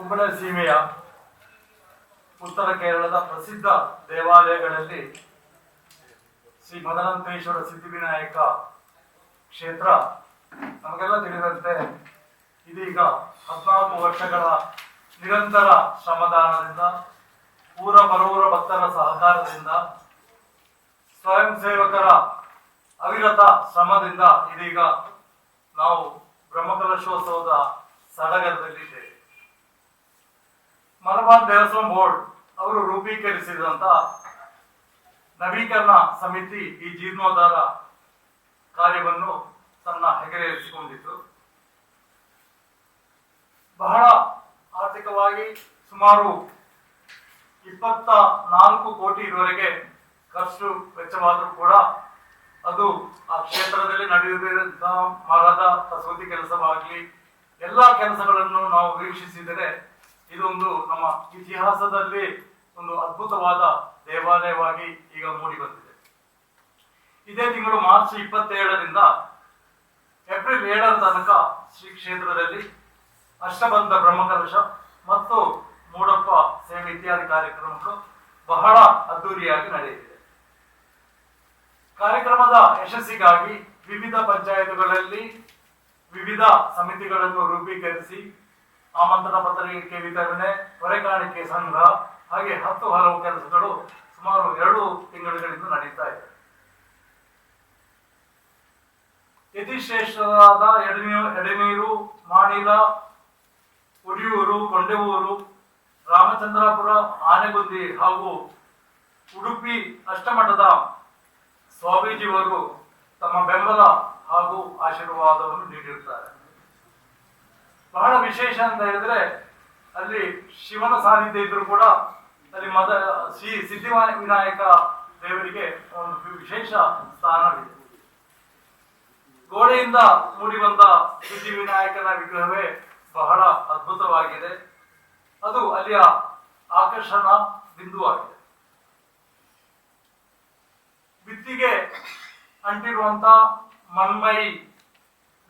ಕುಂಬಳ ಸೀಮೆಯ ಉತ್ತರ ಕೇರಳದ ಪ್ರಸಿದ್ಧ ದೇವಾಲಯಗಳಲ್ಲಿ ಶ್ರೀ ಮದನಂತೇಶ್ವರ ಸಿದ್ಧಿವಿನಾಯಕ ಕ್ಷೇತ್ರ ನಮಗೆಲ್ಲ ತಿಳಿದಂತೆ ಇದೀಗ ಹದಿನಾಲ್ಕು ವರ್ಷಗಳ ನಿರಂತರ ಶ್ರಮದಾನದಿಂದ, ಊರ ಬರೂರ ಭಕ್ತರ ಸಹಕಾರದಿಂದ ಸ್ವಯಂ ಸೇವಕರ ಅವಿರತ ಶ್ರಮದಿಂದ ಇದೀಗ ನಾವು ಬ್ರಹ್ಮಕಲಶೋತ್ಸವದ ಸಡಗರದಲ್ಲಿದ್ದೇವೆ. ಮಲಬಾರ್ ದೇವಸ್ವಂ ಬೋರ್ಡ್ ಅವರು ರೂಪೀಕರಿಸಿದಂತ ನವೀಕರಣ ಸಮಿತಿ ಈ ಜೀರ್ಣೋದ್ಧಾರ ಕಾರ್ಯವನ್ನು ತನ್ನ ಹೆಗಲೇರಿಸಿಕೊಂಡಿತು ಬಹಳ ಆರ್ಥಿಕವಾಗಿ ಸುಮಾರು ಇಪ್ಪತ್ತ ನಾಲ್ಕು ಕೋಟಿವರೆಗೆ ಖರ್ಚು ವೆಚ್ಚವಾದರೂ ಕೂಡ ಅದು ಆ ಕ್ಷೇತ್ರದಲ್ಲಿ ನಡೆಯುತ್ತಿರುವಂತಹ ಮರದ ಕಸೂತಿ ಕೆಲಸವಾಗಲಿ, ಎಲ್ಲ ಕೆಲಸಗಳನ್ನು ನಾವು ವೀಕ್ಷಿಸಿದರೆ ಇದೊಂದು ನಮ್ಮ ಇತಿಹಾಸದಲ್ಲಿ ಒಂದು ಅದ್ಭುತವಾದ ದೇವಾಲಯವಾಗಿ ಈಗ ಮೂಡಿ ಬಂದಿದೆ ಇದೇ ತಿಂಗಳು ಮಾರ್ಚ್ ಇಪ್ಪತ್ತೇಳರಿಂದ ಏಪ್ರಿಲ್ ಏಳರ ತನಕ ಶ್ರೀ ಕ್ಷೇತ್ರದಲ್ಲಿ ಅಷ್ಟಬಂಧ ಬ್ರಹ್ಮಕಲಶ ಮತ್ತು ಮೂಡಪ್ಪ ಸೇವೆ ಇತ್ಯಾದಿ ಕಾರ್ಯಕ್ರಮಗಳು ಬಹಳ ಅದ್ದೂರಿಯಾಗಿ ನಡೆಯಲಿದೆ. ಕಾರ್ಯಕ್ರಮದ ಯಶಸ್ಸಿಗಾಗಿ ವಿವಿಧ ಪಂಚಾಯತ್ಗಳಲ್ಲಿ ವಿವಿಧ ಸಮಿತಿಗಳನ್ನು ರೂಪೀಕರಿಸಿ ಆಮಂತ್ರಣ ಪತ್ರಿಕೆ ವಿತರಣೆ ಹೊರೆಕಾಣಿಕೆ ಸಂಘ, ಹಾಗೆ ಹತ್ತು ಹಲವು ಕೆಲಸಗಳು ಸುಮಾರು ಎರಡು ತಿಂಗಳುಗಳಿಂದ ನಡೀತಾ ಇದೆ. ಯತಿಶ್ರೇಷ್ಠರಾದ ಎಡನೀರು ಎಡನೀರು ಮಾಣಿಲ ಉಡಿಯೂರು ಕೊಂಡೆವೂರು, ರಾಮಚಂದ್ರಾಪುರ, ಆನೆಗುಂದಿ ಹಾಗೂ ಉಡುಪಿ ಅಷ್ಟಮಠದ ಸ್ವಾಮೀಜಿಯವರು ತಮ್ಮ ಬೆಂಬಲ ಹಾಗೂ ಆಶೀರ್ವಾದವನ್ನು ನೀಡಿರುತ್ತಾರೆ. ಬಹಳ ವಿಶೇಷ ಅಂತ ಹೇಳಿದ್ರೆ ಅಲ್ಲಿ ಶಿವನ ಸಾನ್ನಿಧ್ಯ ಇದ್ರು ಕೂಡ ಅಲ್ಲಿ ಮದ, ಶ್ರೀ ಸಿದ್ಧಿ ವಿನಾಯಕ ದೇವರಿಗೆ ಒಂದು ವಿಶೇಷ ಸ್ಥಾನವಿದೆ. ಗೋಡೆಯಿಂದ ಮೂಡಿ ಬಂದ ಸಿದ್ಧಿ ವಿನಾಯಕನ ವಿಗ್ರಹವೇ ಬಹಳ ಅದ್ಭುತವಾಗಿದೆ. ಅದು ಅಲ್ಲಿಯ ಆಕರ್ಷಣ ಬಿಂದುವಾಗಿದೆ. ಬಿತ್ತಿಗೆ ಅಂಟಿರುವಂತ ಮನ್ಮಯಿ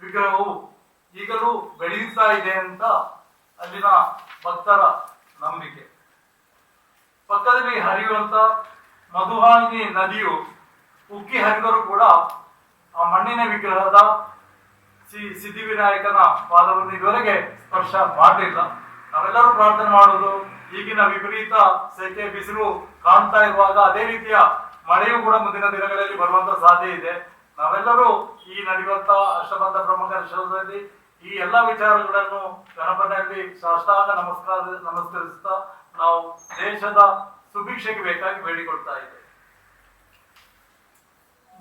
ವಿಗ್ರಹವು ಈಗಲೂ ಬೆಳೆಯುತ್ತಾ ಇದೆ ಅಂತ ಅಲ್ಲಿನ ಭಕ್ತರ ನಂಬಿಕೆ. ಪಕ್ಕದಲ್ಲಿ ಹರಿಯುವಂತ ಮಧುವಾಹಿನಿ ನದಿಯು ಉಕ್ಕಿ ಹರಿದರೂ ಕೂಡ ಆ ಮಣ್ಣಿನ ವಿಗ್ರಹದ ಶ್ರೀ ಸಿದ್ಧಿವಿನಾಯಕನ ಪಾದವನ್ನು ಇದುವರೆಗೆ ಸ್ಪರ್ಶ ಮಾಡಲಿಲ್ಲ. ನಾವೆಲ್ಲರೂ ಪ್ರಾರ್ಥನೆ ಮಾಡುವುದು ಈಗಿನ ವಿಪರೀತ ಸೆಕೆ ಬಿಸಿಲು ಕಾಣ್ತಾ ಇರುವಾಗ ಅದೇ ರೀತಿಯ ಮಳೆಯೂ ಕೂಡ ಮುಂದಿನ ದಿನಗಳಲ್ಲಿ ಬರುವಂತ ಸಾಧ್ಯ ಇದೆ. ನಾವೆಲ್ಲರೂ ನಡೆಯುವಂತ ಅಷ್ಟಬಂಧ ಬ್ರಹ್ಮಕಲಶದಲ್ಲಿ ಈ ಎಲ್ಲ ವಿಚಾರಗಳನ್ನು ಗಣಪನಲ್ಲಿ ಸಾಷ್ಟಾಂಗ ನಮಸ್ಕಾರ ನಮಸ್ಕರಿಸ್ತಾ ನಾವು ದೇಶದ ಸುಭಿಕ್ಷೆಗೆ ಬೇಕಾಗಿ ಬೇಡಿಕೊಳ್ತಾ ಇದ್ದೇವೆ.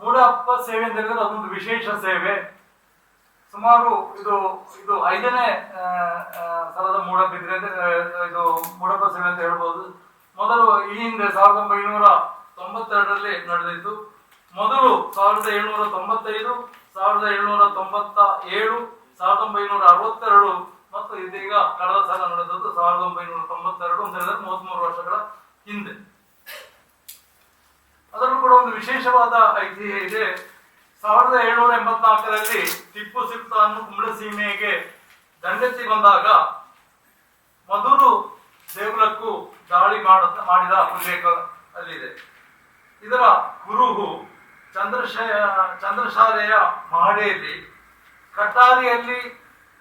ಮೂಡಪ್ಪ ಸೇವೆ ಅಂತ ಹೇಳಿದ್ರೆ ಅದೊಂದು ವಿಶೇಷ ಸೇವೆ. ಸುಮಾರು ಇದು ಇದು ಐದನೇ ಸಲದ ಮೂಡಪ್ಪ ಇದ್ರೆ ಅಂದ್ರೆ, ಇದು ಮೂಡಪ್ಪ ಸೇವೆ ಅಂತ ಹೇಳ್ಬೋದು. ಮೊದಲು ಈ ಹಿಂದೆ ಸಾವಿರದ ಒಂಬೈನೂರ ತೊಂಬತ್ತೆರಡರಲ್ಲಿ ನಡೆದಿತ್ತು. ಮೊದಲು ಸಾವಿರದ ಏಳ್ನೂರ ತೊಂಬತ್ತೈದು ಸಾವಿರದ ಏಳ್ನೂರ ತೊಂಬತ್ತ ಏಳು, ಸಾವಿರದ ಒಂಬೈನೂರ ಅರವತ್ತೆರಡು ಮತ್ತು ಇದೀಗ ಕಳೆದ ಸಲ ನಡೆದದ್ದು ಸಾವಿರದ ಒಂಬೈನೂರ ತೊಂಬತ್ತೆರಡು ಅಂತ ಮೂವತ್ಮೂರು ವರ್ಷಗಳ ಹಿಂದೆ. ಅದರಲ್ಲೂ ಕೂಡ ಒಂದು ವಿಶೇಷವಾದ ಐತಿಹ್ಯ ಇದೆ. ಸಾವಿರದ ಏಳ್ನೂರ ಎಂಬತ್ನಾಲ್ಕರಲ್ಲಿ ಟಿಪ್ಪು ಸುಲ್ತಾನ್ ಕುಂಬಳ ಸೀಮೆಗೆ ದಂಡೆತ್ತಿ ಬಂದಾಗ ಮಧುರು ದೇಗುಲಕ್ಕೂ ದಾಳಿ ಮಾಡ ಮಾಡಿದ ಉಲ್ಲೇಖ ಅಲ್ಲಿದೆ. ಇದರ ಕುರುಹು ಚಂದ್ರಶಯ ಚಂದ್ರಶಾಲೆಯ ಮಹಡಿಯಲ್ಲಿ ಕಟಾರಿಯಲ್ಲಿ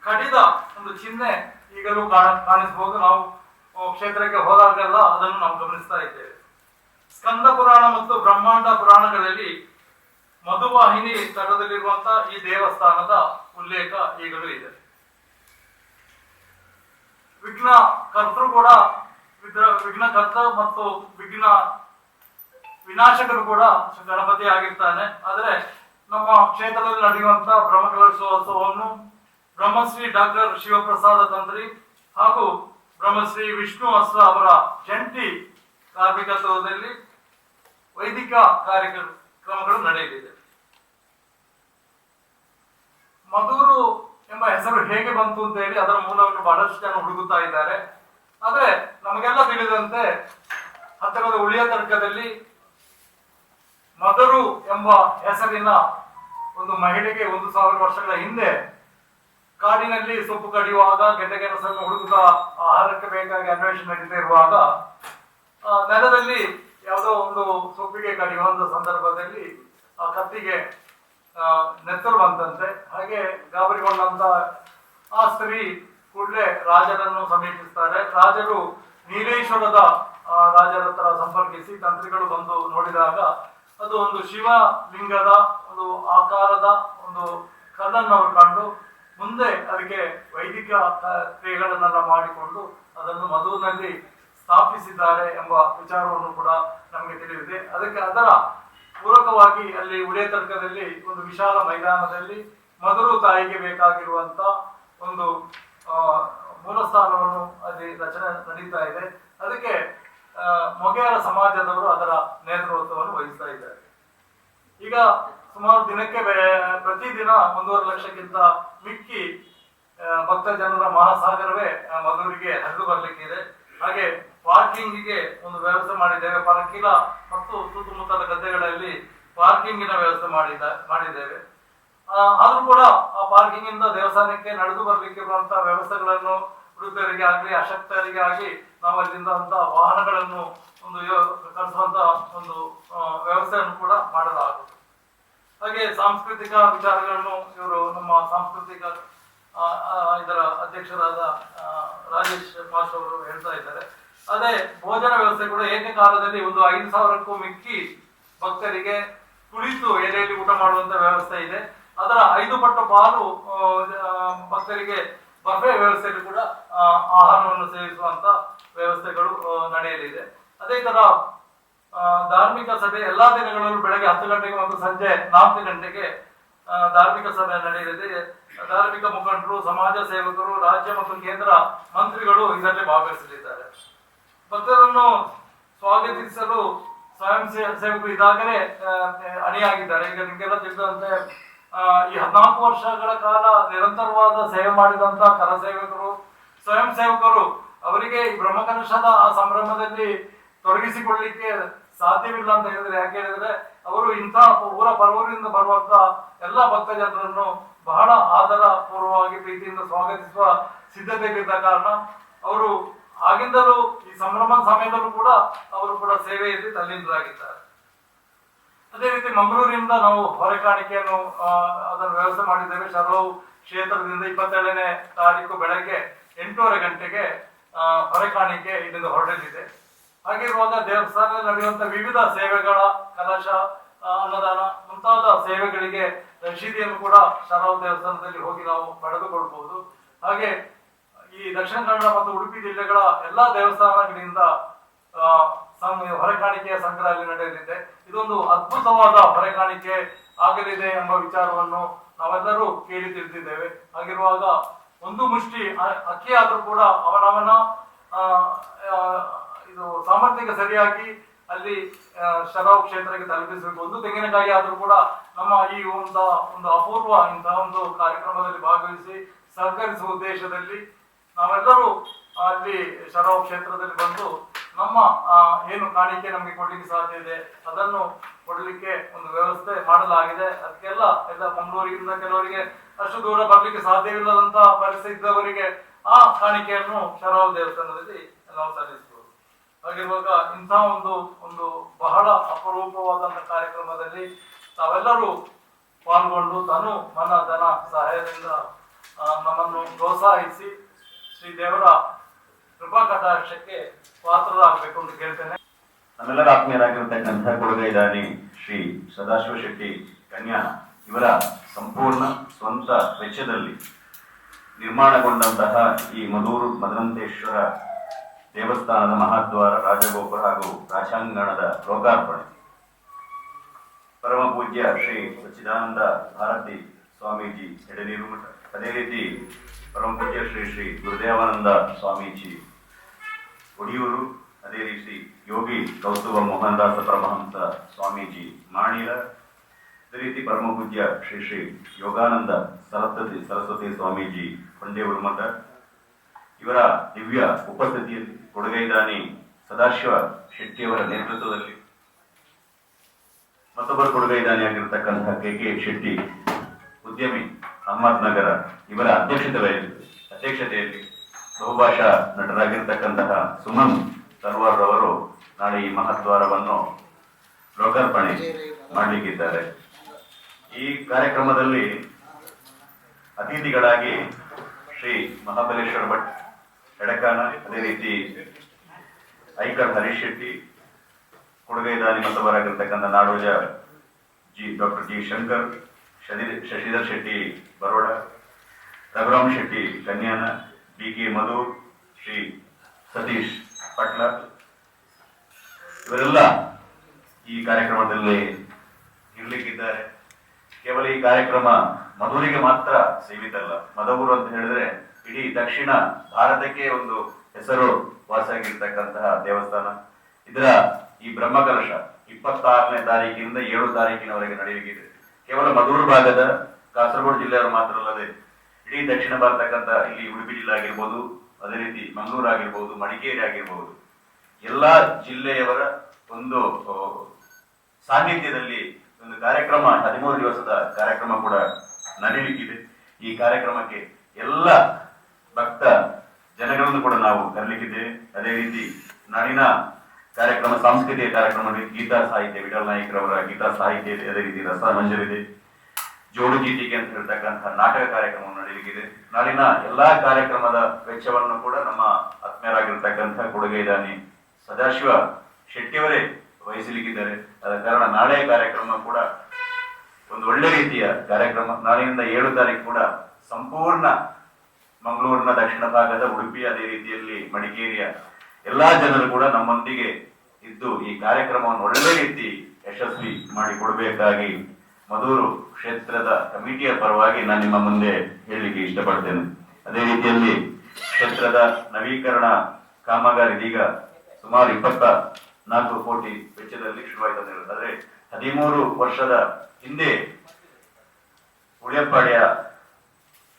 ಕಡಿದ ಒಂದು ಚಿಹ್ನೆ ಈಗಲೂ ಕಾಣ ಕಾಣಿಸಬಹುದು ನಾವು ಕ್ಷೇತ್ರಕ್ಕೆ ಹೋದಾಗೆಲ್ಲ ಅದನ್ನು ನಾವು ಗಮನಿಸ್ತಾ ಇದ್ದೇವೆ. ಸ್ಕಂದ ಪುರಾಣ ಮತ್ತು ಬ್ರಹ್ಮಾಂಡ ಪುರಾಣಗಳಲ್ಲಿ ಮಧುವಾಹಿನಿ ತಟದಲ್ಲಿರುವಂತಹ ಈ ದೇವಸ್ಥಾನದ ಉಲ್ಲೇಖ ಈಗಲೂ ಇದೆ. ವಿಘ್ನ ಕರ್ತೃ ಕೂಡ ವಿಘ್ನ ಕರ್ತ ಮತ್ತು ವಿಘ್ನ ವಿನಾಶಕರು ಕೂಡ ಗಣಪತಿ ಆಗಿರ್ತಾನೆ. ಆದರೆ ನಮ್ಮ ಕ್ಷೇತ್ರದಲ್ಲಿ ನಡೆಯುವಂತ ಬ್ರಹ್ಮಕಲಶೋತ್ಸವವನ್ನು ಬ್ರಹ್ಮಶ್ರೀ ಡಾಕ್ಟರ್ ಶಿವಪ್ರಸಾದ ತಂತ್ರಿ ಹಾಗೂ ಬ್ರಹ್ಮಶ್ರೀ ವಿಷ್ಣು ಅಸ್ತ್ರ ಅವರ ಜಂಟಿ ಕಾರ್ಮಿಕತ್ವದಲ್ಲಿ ವೈದಿಕ ಕಾರ್ಯಕ್ರಮಗಳು ನಡೆಯಲಿದೆ. ಮಧೂರು ಎಂಬ ಹೆಸರು ಹೇಗೆ ಬಂತು ಅಂತ ಹೇಳಿ ಅದರ ಮೂಲವನ್ನು ಬಹಳಷ್ಟು ಜನ ಹುಡುಗುತ್ತಾ ಇದ್ದಾರೆ. ಆದ್ರೆ ನಮಗೆಲ್ಲ ತಿಳಿದಂತೆ ಹತ್ತಿರದ ಉಳಿಯ ತರ್ಕದಲ್ಲಿ ಮಧುರು ಎಂಬ ಹೆಸರಿನ ಒಂದು ಮಹಿಳೆಗೆ ಒಂದು ಸಾವಿರ ವರ್ಷಗಳ ಹಿಂದೆ ಕಾಡಿನಲ್ಲಿ ಸೊಪ್ಪು ಕಡಿಯುವಾಗ ಗೆಡ್ಡೆಗೆಣಸನ್ನು ಹುಡುಕುತ್ತ ಆಹಾರಕ್ಕೆ ಬೇಕಾಗಿ ಅನ್ವೇಷಣೆ ನಡೀತಾ ಇರುವಾಗ ನೆಲದಲ್ಲಿ ಯಾವುದೋ ಒಂದು ಸೊಪ್ಪಿಗೆ ಕಡಿಯುವಂತ ಸಂದರ್ಭದಲ್ಲಿ ಆ ಕತ್ತಿಗೆ ನೆತ್ತರು ಬಂತಂತೆ. ಹಾಗೆ ಗಾಬರಿಗೊಂಡಂತ ಆ ಸ್ತ್ರೀ ಕೂಡಲೇ ರಾಜರನ್ನು ಸಮೀಪಿಸ್ತಾರೆ. ರಾಜರು ನೀಲೇಶ್ವರದ ರಾಜರ ಹತ್ರ ಸಂಪರ್ಕಿಸಿ ತಂತ್ರಿಗಳು ಬಂದು ನೋಡಿದಾಗ ಅದು ಒಂದು ಶಿವಲಿಂಗದ ಒಂದು ಆಕಾರದ ಒಂದು ಕಲ್ಲನ್ನು ಅವರು ಕಂಡು ಮುಂದೆ ಅದಕ್ಕೆ ವೈದಿಕ ಕ್ರಿಯೆಗಳನ್ನೆಲ್ಲ ಮಾಡಿಕೊಂಡು ಅದನ್ನು ಮಧುವಿನಲ್ಲಿ ಸ್ಥಾಪಿಸಿದ್ದಾರೆ ಎಂಬ ವಿಚಾರವನ್ನು ಕೂಡ ನಮಗೆ ತಿಳಿದಿದೆ. ಅದಕ್ಕೆ ಅದರ ಪೂರಕವಾಗಿ ಅಲ್ಲಿ ಉಡೇ ತರ್ಕದಲ್ಲಿ ಒಂದು ವಿಶಾಲ ಮೈದಾನದಲ್ಲಿ ಮಧುರು ತಾಯಿಗೆ ಬೇಕಾಗಿರುವಂತ ಒಂದು ಮೂಲಸ್ಥಾನವನ್ನು ಅಲ್ಲಿ ರಚನೆ ನಡೀತಾ ಇದೆ. ಅದಕ್ಕೆ ಮೊಗೆಯರ ಸಮಾಜದವರು ಅದರ ನೇತೃತ್ವವನ್ನು ವಹಿಸ್ತಾ ಇದ್ದಾರೆ. ಈಗ ಸುಮಾರು ದಿನಕ್ಕೆ ಪ್ರತಿದಿನ ಒಂದೂವರೆ ಲಕ್ಷಕ್ಕಿಂತ ಮಿಕ್ಕಿ ಭಕ್ತ ಜನರ ಮಹಾಸಾಗರವೇ ಮಧುರಿಗೆ ಹರಿದು ಬರ್ಲಿಕ್ಕಿದೆ. ಹಾಗೆ ಪಾರ್ಕಿಂಗಿಗೆ ಒಂದು ವ್ಯವಸ್ಥೆ ಮಾಡಿದ್ದೇವೆ. ಪರಕಿಲ ಮತ್ತು ಸುತ್ತಮುತ್ತಲ ಗದ್ದೆಗಳಲ್ಲಿ ಪಾರ್ಕಿಂಗಿನ ವ್ಯವಸ್ಥೆ ಮಾಡಿದ, ಮಾಡಿದ್ದೇವೆ. ಆದ್ರೂ ಕೂಡ ಆ ಪಾರ್ಕಿಂಗ್ ಇಂದ ದೇವಸ್ಥಾನಕ್ಕೆ ನಡೆದು ಬರ್ಲಿಕ್ಕೆ ಇರುವಂತಹ ವ್ಯವಸ್ಥೆಗಳನ್ನು ವೃದ್ಧರಿಗೆ ಅಶಕ್ತರಿಗಾಗಿ ನಾವು ಅಲ್ಲಿಂದ ವಾಹನಗಳನ್ನು ಒಂದು ಕಳಿಸುವಂತ ಒಂದು ವ್ಯವಸ್ಥೆಯನ್ನು ಕೂಡ ಮಾಡಲಾಗುತ್ತದೆ ಹಾಗೆ ಸಾಂಸ್ಕೃತಿಕ ವಿಚಾರಗಳನ್ನು ಇವರು ನಮ್ಮ ಸಾಂಸ್ಕೃತಿಕ ಇದರ ಅಧ್ಯಕ್ಷರಾದ ರಾಜೇಶ್ ಮಾಸ್ ಅವರು ಹೇಳ್ತಾ ಇದ್ದಾರೆ. ಅದೇ ಭೋಜನ ವ್ಯವಸ್ಥೆ ಕೂಡ ಏಕಕಾಲದಲ್ಲಿ ಒಂದು ಐದು ಸಾವಿರಕ್ಕೂ ಮಿಕ್ಕಿ ಭಕ್ತರಿಗೆ ಕುಳಿತು ಎಲೆಯಲ್ಲಿ ಊಟ ಮಾಡುವಂತ ವ್ಯವಸ್ಥೆ ಇದೆ. ಅದರ ಐದು ಪಟ್ಟು ಪಾಲು ಭಕ್ತರಿಗೆ ಬಫೆ ವ್ಯವಸ್ಥೆಯಲ್ಲಿ ಕೂಡ ಆಹಾರವನ್ನು ಸೇವಿಸುವಂತ ವ್ಯವಸ್ಥೆಗಳು ನಡೆಯಲಿದೆ. ಅದೇ ತರ ಧಾರ್ಮಿಕ ಸಭೆ ಎಲ್ಲಾ ದಿನಗಳಲ್ಲೂ ಬೆಳಗ್ಗೆ ಹತ್ತು ಗಂಟೆಗೆ ಮತ್ತು ಸಂಜೆ ನಾಲ್ಕು ಗಂಟೆಗೆ ಧಾರ್ಮಿಕ ಸಭೆ ನಡೆಯಲಿದೆ. ಧಾರ್ಮಿಕ ಮುಖಂಡರು, ಸಮಾಜ ಸೇವಕರು, ರಾಜ್ಯ ಮತ್ತು ಕೇಂದ್ರ ಮಂತ್ರಿಗಳು ಇದರಲ್ಲಿ ಭಾಗವಹಿಸಲಿದ್ದಾರೆ. ಭಕ್ತರನ್ನು ಸ್ವಾಗತಿಸಲು ಸ್ವಯಂ ಸೇವಕರು ಇದಾಗಲೇ ಅಣಿಯಾಗಿದ್ದಾರೆ. ಈಗ ನಿಮಗೆಲ್ಲ ತಿಳಿದಂತೆ ಈ ಹದಿನಾಲ್ಕು ವರ್ಷಗಳ ಕಾಲ ನಿರಂತರವಾದ ಸೇವೆ ಮಾಡಿದಂತ ಕರ ಸೇವಕರು ಸ್ವಯಂ ಸೇವಕರು ಅವರಿಗೆ ಈ ಬ್ರಹ್ಮಕಲಶದ ಆ ಸಂಭ್ರಮದಲ್ಲಿ ತೊಡಗಿಸಿಕೊಳ್ಳಿಕ್ಕೆ ಸಾಧ್ಯವಿಲ್ಲ ಅಂತ ಹೇಳಿದ್ರೆ ಯಾಕೆ ಹೇಳಿದ್ರೆ ಅವರು ಇಂತಹ ಊರ ಪರವೂರಿನಿಂದ ಬರುವಂತ ಎಲ್ಲ ಭಕ್ತ ಜನರನ್ನು ಬಹಳ ಆದರ ಪೂರ್ವವಾಗಿ ಪ್ರೀತಿಯಿಂದ ಸ್ವಾಗತಿಸುವ ಸಿದ್ಧತೆಗಿದ್ದ ಕಾರಣ ಅವರು ಆಗಿಂದಲೂ ಈ ಸಂಭ್ರಮ ಸಮಯದಲ್ಲೂ ಕೂಡ ಅವರು ಕೂಡ ಸೇವೆಯಲ್ಲಿ ತಲ್ಲೀನರಾಗಿದ್ದಾರೆ. ಅದೇ ರೀತಿ ಮಂಗಳೂರಿನಿಂದ ನಾವು ಹೊರೆ ಕಾಣಿಕೆಯನ್ನು ಅದನ್ನು ವ್ಯವಸ್ಥೆ ಮಾಡಿದ್ದೇವೆ. ಶರವು ಕ್ಷೇತ್ರದಿಂದ ಇಪ್ಪತ್ತೇಳನೇ ತಾರೀಕು ಬೆಳಗ್ಗೆ ಎಂಟೂವರೆ ಗಂಟೆಗೆ ಹೊರೆ ಹೊರೆಕಾಣಿಕೆ ಇಲ್ಲಿಂದ ಹೊರಡಲಿದೆ. ಹಾಗಿರುವಾಗ ದೇವಸ್ಥಾನದಲ್ಲಿ ನಡೆಯುವಂತಹ ವಿವಿಧ ಸೇವೆಗಳ ಕಲಶ ಅನ್ನದಾನ ಮುಂತಾದ ಸೇವೆಗಳಿಗೆ ರಶೀದಿಯನ್ನು ಕೂಡ ಶಾರಾವ್ ದೇವಸ್ಥಾನದಲ್ಲಿ ಹೋಗಿ ನಾವು ಪಡೆದುಕೊಳ್ಬಹುದು. ಹಾಗೆ ಈ ದಕ್ಷಿಣ ಕನ್ನಡ ಮತ್ತು ಉಡುಪಿ ಜಿಲ್ಲೆಗಳ ಎಲ್ಲಾ ದೇವಸ್ಥಾನಗಳಿಂದ ಹೊರೆಕಾಣಿಕೆಯ ಸಂಗ್ರಹ ನಡೆಯಲಿದೆ. ಇದೊಂದು ಅದ್ಭುತವಾದ ಹೊರೆಕಾಣಿಕೆ ಆಗಲಿದೆ ಎಂಬ ವಿಚಾರವನ್ನು ನಾವೆಲ್ಲರೂ ಕೇಳಿ ತಿಳಿದಿದ್ದೇವೆ. ಹಾಗಿರುವಾಗ ಒಂದು ಮುಷ್ಟಿ ಅಕ್ಕಿ ಆದರೂ ಕೂಡ ಅವನವನ ಇದು ಸಾಮರ್ಥ್ಯಕ್ಕೆ ಸರಿಯಾಗಿ ಅಲ್ಲಿ ಶರಾವ್ ಕ್ಷೇತ್ರಕ್ಕೆ ತಲುಪಿಸಬೇಕು. ಒಂದು ತೆಂಗಿನಕಾಯಿ ಆದರೂ ಕೂಡ ನಮ್ಮ ಈ ಒಂದು ಒಂದು ಅಪೂರ್ವ ಇಂತಹ ಒಂದು ಕಾರ್ಯಕ್ರಮದಲ್ಲಿ ಭಾಗವಹಿಸಿ ಸಹಕರಿಸುವ ಉದ್ದೇಶದಲ್ಲಿ ನಾವೆಲ್ಲರೂ ಅಲ್ಲಿ ಶರಾವ್ ಕ್ಷೇತ್ರದಲ್ಲಿ ಬಂದು ನಮ್ಮ ಏನು ಕಾಣಿಕೆ ನಮಗೆ ಕೊಡ್ಲಿಕ್ಕೆ ಸಾಧ್ಯ ಇದೆ, ಅದನ್ನು ಕೊಡಲಿಕ್ಕೆ ಒಂದು ವ್ಯವಸ್ಥೆ ಮಾಡಲಾಗಿದೆ. ಅದಕ್ಕೆಲ್ಲ ಎಲ್ಲ ಮಂಗಳೂರಿಗಿಂತ ಕೆಲವರಿಗೆ ಅಷ್ಟು ದೂರ ಬರ್ಲಿಕ್ಕೆ ಸಾಧ್ಯವಿಲ್ಲದಂತ ಪರಿಸ್ಥಿತಿ ಇದ್ದವರಿಗೆ ಆ ಕಾಣಿಕೆಯನ್ನು ಶರಾವ್ ದೇವಸ್ಥಾನದಲ್ಲಿ ನಾವು ಸಲ್ಲಿಸಬಹುದು ಹಾಗಿರುವಾಗ ಇಂಥ ಒಂದು ಒಂದು ಬಹಳ ಅಪರೂಪವಾದಂತಹ ಕಾರ್ಯಕ್ರಮದಲ್ಲಿ ತಾವೆಲ್ಲರೂ ಪಾಲ್ಗೊಂಡು ತನು ಮನ, ಧನ, ಸಹಾಯದಿಂದ ನಮ್ಮನ್ನು ಪ್ರೋತ್ಸಾಹಿಸಿ ಶ್ರೀ ದೇವರ ಕೃಪಾ ಪಾತ್ರರಾಗಬೇಕು ಅಂತ ಕೇಳ್ತೇನೆ. ನಮ್ಮೆಲ್ಲರ ಆತ್ಮೀಯರಾಗಿರ್ತಕ್ಕಂಥ ಕೊಡುಗೈದಾನಿ ಶ್ರೀ ಸದಾಶಿವ ಶೆಟ್ಟಿ ಕನ್ಯಾ ಇವರ ಸಂಪೂರ್ಣ ಸ್ವಂತ ವೆಚ್ಚದಲ್ಲಿ ನಿರ್ಮಾಣಗೊಂಡಂತಹ ಈ ಮಧೂರು ಮದನಂತೇಶ್ವರ ದೇವಸ್ಥಾನದ ಮಹಾದ್ವಾರ, ರಾಜಗೋಪುರ ಹಾಗೂ ರಾಜಾಂಗಣದ ಲೋಕಾರ್ಪಣೆ. ಪರಮ ಪೂಜ್ಯ ಶ್ರೀ ಸಚ್ಚಿದಾನಂದ ಭಾರತಿ ಸ್ವಾಮೀಜಿ ಎಡನೀರು ಮಠ. ಅದೇ ರೀತಿ ಪರಮ ಪೂಜ್ಯ ಶ್ರೀ ಶ್ರೀ ಗುರುದೇವಾನಂದ ಸ್ವಾಮೀಜಿ ಒಡಿಯೂರು, ಅದೇ ರೀತಿ ಯೋಗಿ ಕೌಸ್ತುಭ ಮೋಹನದಾಸ ಪರಮಹಂಸ ಸ್ವಾಮೀಜಿ ಮಾಣಿರ ಅದೇ ರೀತಿ ಪರಮ ಪೂಜ್ಯ ಶ್ರೀ ಶ್ರೀ ಯೋಗಾನಂದ ಸರಸ್ವತಿ ಸರಸ್ವತಿ ಸ್ವಾಮೀಜಿ ಕೊಂಡೇವರು ಮಠ. ಇವರ ದಿವ್ಯ ಉಪಸ್ಥಿತಿಯಲ್ಲಿ ಕೊಡುಗೈದಾನಿ ಸದಾಶಿವ ಶೆಟ್ಟಿಯವರ ನೇತೃತ್ವದಲ್ಲಿ. ಮತ್ತೊಬ್ಬರು ಕೊಡುಗೈದಾನಿ ಆಗಿರತಕ್ಕಂತಹ ಕೆ ಕೆ ಶೆಟ್ಟಿ ಉದ್ಯಮಿ. ಅಹಮದ್ನಗರ ಇವರ ಅಧ್ಯಕ್ಷತೆ ವಹಿಸಿದೆ. ಅಧ್ಯಕ್ಷತೆಯಲ್ಲಿ ಬಹುಭಾಷಾ ನಟರಾಗಿರ್ತಕ್ಕಂತಹ ಸುಮನ್ ಸರ್ವರ್ ರವರು ನಾಳೆ ಈ ಮಹದ್ವಾರವನ್ನು ಲೋಕಾರ್ಪಣೆ ಮಾಡಲಿಕ್ಕಿದ್ದಾರೆ. ಈ ಕಾರ್ಯಕ್ರಮದಲ್ಲಿ ಅತಿಥಿಗಳಾಗಿ ಶ್ರೀ ಮಹಾಬಲೇಶ್ವರ ಭಟ್, ಎಡಕಾನ, ಅದೇ ರೀತಿ ಐಕರ್ ಹರೀಶ್ ಶೆಟ್ಟಿ ಕೊಡುಗೈ ದಾನಿ ನಾಡೋಜ G doctor G Shankar Shashi- Shashidhar Shetty, Baroda, Raghuram Shetty, Kanyana B K Madhu, Shri Satish Patla. ಇವರೆಲ್ಲ ಈ ಕಾರ್ಯಕ್ರಮದಲ್ಲಿ ಇರಲಿಕ್ಕಿದ್ದಾರೆ. ಕೇವಲ ಈ ಕಾರ್ಯಕ್ರಮ ಮಧುರಿಗೆ ಮಾತ್ರ ಸೀಮಿತ ಅಲ್ಲ ಮಧುರು ಅಂತ ಹೇಳಿದ್ರೆ ಇಡೀ ದಕ್ಷಿಣ ಭಾರತಕ್ಕೆ ಒಂದು ಹೆಸರು ವಾಸಿಯಾಗಿರ್ತಕ್ಕಂತಹ ದೇವಸ್ಥಾನ. ಇದರ ಈ ಬ್ರಹ್ಮಕಲಶ ಇಪ್ಪತ್ತಾರನೇ ತಾರೀಕಿನಿಂದ ಏಳು ತಾರೀಕಿನವರೆಗೆ ನಡೆಯಲಿದೆ ಕೇವಲ ಮಧುರ ಭಾಗದ ಕಾಸರಗೋಡು ಜಿಲ್ಲೆಯವರು ಮಾತ್ರ ಅಲ್ಲದೆ, ಇಡೀ ದಕ್ಷಿಣ ಭಾರತಕ್ಕಂತ ಇಲ್ಲಿ ಉಡುಪಿ ಜಿಲ್ಲೆ ಆಗಿರ್ಬೋದು, ಅದೇ ರೀತಿ ಮಂಗಳೂರು ಆಗಿರ್ಬೋದು, ಮಡಿಕೇರಿ ಆಗಿರ್ಬೋದು, ಎಲ್ಲಾ ಜಿಲ್ಲೆಯವರ ಒಂದು ಸಾನ್ನಿಧ್ಯದಲ್ಲಿ ಒಂದು ಕಾರ್ಯಕ್ರಮ, ಹದಿಮೂರು ದಿವಸದ ಕಾರ್ಯಕ್ರಮ ಕೂಡ ನಡೀಲಿಕ್ಕಿದೆ. ಈ ಕಾರ್ಯಕ್ರಮಕ್ಕೆ ಎಲ್ಲ ಭಕ್ತ ಜನಗಳನ್ನು ಕೂಡ ನಾವು ಕರಲಿಕ್ಕಿದ್ದೇವೆ. ಅದೇ ರೀತಿ ನಾಡಿನ ಕಾರ್ಯಕ್ರಮ, ಸಾಂಸ್ಕೃತಿಕ ಕಾರ್ಯಕ್ರಮ ಗೀತಾ ಸಾಹಿತ್ಯ, ವಿಠಲ್ ನಾಯ್ಕರವರ ಗೀತಾ ಸಾಹಿತ್ಯ ಇದೆ, ಅದೇ ರೀತಿ ರಸ ಮಂಜರಿದೆ ಜೋಡು ಗೀಟಿಗೆ ಅಂತ ಹೇಳ್ತಕ್ಕಂತಹ ನಾಟಕ ಕಾರ್ಯಕ್ರಮ ನಡೆಯಲಿದೆ ನಾಳಿನ ಎಲ್ಲಾ ಕಾರ್ಯಕ್ರಮದ ವೆಚ್ಚವನ್ನು ಕೂಡ ನಮ್ಮ ಆತ್ಮೀಯರಾಗಿರ್ತಕ್ಕಂತಹ ಕೊಡುಗೆ ಇದ್ದಾನೆ ಸದಾಶಿವ ಶೆಟ್ಟಿಯವರೇ ವಹಿಸಲಿಕ್ಕಿದ್ದಾರೆ. ಆದ ಕಾರಣ ನಾಳೆ ಕಾರ್ಯಕ್ರಮ ಕೂಡ ಒಂದು ಒಳ್ಳೆ ರೀತಿಯ ಕಾರ್ಯಕ್ರಮ. ನಾಳೆಯಿಂದ ಏಳು ತಾರೀಕು ಕೂಡ ಸಂಪೂರ್ಣ ಮಂಗಳೂರಿನ ದಕ್ಷಿಣ ಭಾಗದ ಉಡುಪಿ ಅದೇ ರೀತಿಯಲ್ಲಿ ಮಡಿಕೇರಿಯ ಎಲ್ಲಾ ಜನರು ಕೂಡ ನಮ್ಮೊಂದಿಗೆ ಇದ್ದು ಈ ಕಾರ್ಯಕ್ರಮವನ್ನು ಒಳ್ಳೆ ರೀತಿ ಯಶಸ್ವಿ ಮಾಡಿಕೊಡ್ಬೇಕಾಗಿ ಮಧೂರು ಕ್ಷೇತ್ರದ ಕಮಿಟಿಯ ಪರವಾಗಿ ನಾನು ನಿಮ್ಮ ಮುಂದೆ ಹೇಳಲಿಕ್ಕೆ ಇಷ್ಟಪಡ್ತೇನೆ. ಅದೇ ರೀತಿಯಲ್ಲಿ ಕ್ಷೇತ್ರದ ನವೀಕರಣ ಕಾಮಗಾರಿ ಇದೀಗ ಸುಮಾರು ಇಪ್ಪತ್ತ ನಾಲ್ಕು ಕೋಟಿ ವೆಚ್ಚದಲ್ಲಿ ಶುರುವಾಯಿತು ಅಂತ ಹೇಳುತ್ತೆ. ಆದ್ರೆ ಹದಿಮೂರು ವರ್ಷದ ಹಿಂದೆ ಉಳಿಯಪ್ಪಾಡಿಯ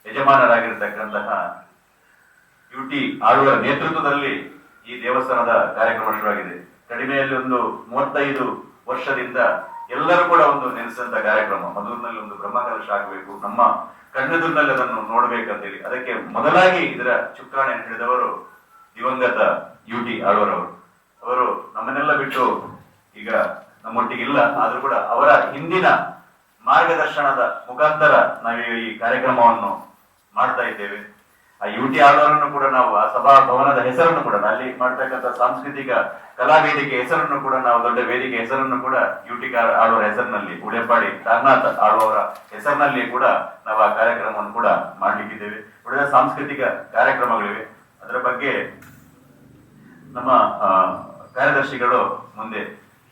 ಯಜಮಾನರಾಗಿರ್ತಕ್ಕಂತಹ ಯು ಟಿ ಆಳ್ವರ ನೇತೃತ್ವದಲ್ಲಿ ಈ ದೇವಸ್ಥಾನದ ಕಾರ್ಯಕ್ರಮ ಶುರುವಾಗಿದೆ. ಕಡಿಮೆಯಲ್ಲಿ ಒಂದು ಮೂವತ್ತೈದು ವರ್ಷದಿಂದ ಎಲ್ಲರೂ ಕೂಡ ಒಂದು ನೆನೆಸಿದಂತ ಕಾರ್ಯಕ್ರಮ. ಮಧುರಿನಲ್ಲಿ ಒಂದು ಬ್ರಹ್ಮಕಲಶ ಆಗಬೇಕು. ನಮ್ಮ ಕಣ್ಣೆದುರಿನಲ್ಲಿ ಅದನ್ನು ನೋಡ್ಬೇಕಂತೇಳಿ. ಅದಕ್ಕೆ ಮೊದಲಾಗಿ ಇದರ ಚುಕ್ಕಾಣೆ ಹಿಡಿದವರು ದಿವಂಗತ ಯು ಟಿ ಅವರು ನಮ್ಮನ್ನೆಲ್ಲ ಬಿಟ್ಟು ಈಗ ನಮ್ಮೊಟ್ಟಿಗೆ ಇಲ್ಲ ಆದ್ರೂ ಕೂಡ ಅವರ ಹಿಂದಿನ ಮಾರ್ಗದರ್ಶನದ ಮುಖಾಂತರ ನಾವು ಈ ಕಾರ್ಯಕ್ರಮವನ್ನು ಮಾಡ್ತಾ ಇದ್ದೇವೆ. ಆ ಯುಟಿ ಆಳ್ವರನ್ನು ಕೂಡ ನಾವು, ಆ ಸಭಾ ಭವನದ ಹೆಸರನ್ನು ಕೂಡ, ಅಲ್ಲಿ ಮಾಡ್ತಕ್ಕಂಥ ಸಾಂಸ್ಕೃತಿಕ ಕಲಾ ವೇದಿಕೆ ಹೆಸರನ್ನು ಕೂಡ, ನಾವು ದೊಡ್ಡ ವೇದಿಕೆ ಹೆಸರನ್ನು ಕೂಡ ಯುಟಿ ಆಳುವರ ಹೆಸರಿನಲ್ಲಿ ಉಳೆಪಾಡಿ ತಾರನಾಥ ಆಳುವವರ ಹೆಸರಿನಲ್ಲಿ ಕೂಡ ನಾವು ಆ ಕಾರ್ಯಕ್ರಮವನ್ನು ಕೂಡ ಮಾಡ್ಲಿಕ್ಕಿದ್ದೇವೆ. ಉಳಿದ ಸಾಂಸ್ಕೃತಿಕ ಕಾರ್ಯಕ್ರಮಗಳಿವೆ. ಅದರ ಬಗ್ಗೆ ನಮ್ಮ ಕಾರ್ಯದರ್ಶಿಗಳು ಮುಂದೆ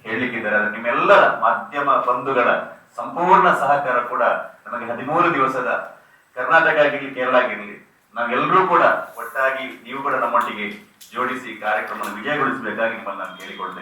ಹೇಳಲಿಕ್ಕಿದ್ದಾರೆ ಅದಕ್ಕೆ ನಿಮ್ಮೆಲ್ಲ ಮಾಧ್ಯಮ ಬಂಧುಗಳ ಸಂಪೂರ್ಣ ಸಹಕಾರ ಕೂಡ ನಮಗೆ ಹದಿಮೂರು ದಿವಸದ ಕರ್ನಾಟಕ ಆಗಿರ್ಲಿ, ಕೇರಳ ಆಗಿರ್ಲಿ ನಾವೆಲ್ಲರೂ ಕೂಡ ಒಟ್ಟಾಗಿ ನೀವು ಕೂಡ ನಮ್ಮೊಟ್ಟಿಗೆ ಜೋಡಿಸಿ ಕಾರ್ಯಕ್ರಮವನ್ನು ವಿಜಯಗೊಳಿಸಬೇಕಾಗಿ ನಿಮ್ಮನ್ನು ನಾನು ಕೇಳಿಕೊಳ್ತಾ